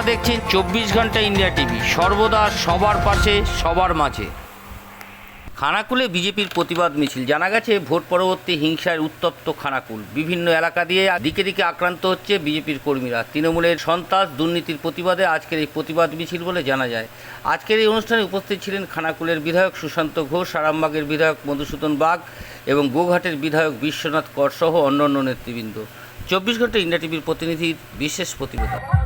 দেখছেন চব্বিশ ঘণ্টা ইন্ডিয়া টিভি, সর্বদা সবার পাশে, সবার মাঝে। খানাকুলে বিজেপির প্রতিবাদ মিছিল। জানা গেছে, ভোট পরবর্তী হিংসায় উত্তপ্ত খানাকুল। বিভিন্ন এলাকা দিয়ে দিকে দিকে আক্রান্ত হচ্ছে বিজেপির কর্মীরা। তৃণমূলের সন্ত্রাস দুর্নীতির প্রতিবাদে আজকের এই প্রতিবাদ মিছিল বলে জানা যায়। আজকের এই অনুষ্ঠানে উপস্থিত ছিলেন খানাকুলের বিধায়ক সুশান্ত ঘোষ, আরামবাগের বিধায়ক মধুসূদন বাগ এবং গোঘাটের বিধায়ক বিশ্বনাথ কর সহ অন্যান্য নেতৃবৃন্দ। চব্বিশ ঘণ্টা ইন্ডিয়া টিভির প্রতিনিধির বিশেষ প্রতিবেদন।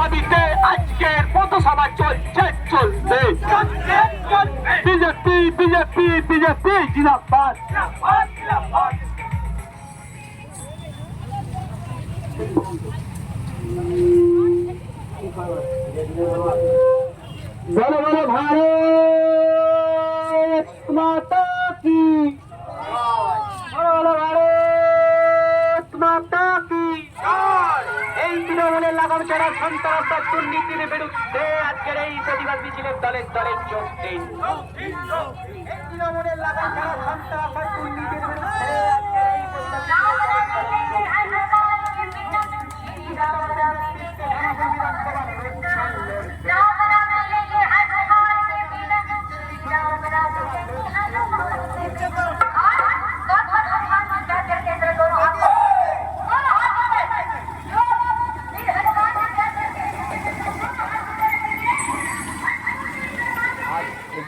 দাবিতে আজকের পথসভা চলছে চলবে। বিজেপি বিজেপি বিজেপি বলো ভারত মাতা তৃণমূলের লাগাম ছাড়া সন্ত্রাস দুর্নীতি দুর্নীতির বিরুদ্ধে আজকের এই প্রতিবাদ মিছিলের দলের দলের চোখ দিন। তৃণমূলের লাগাম ছাড়া সন্ত্রাস দুর্নীতি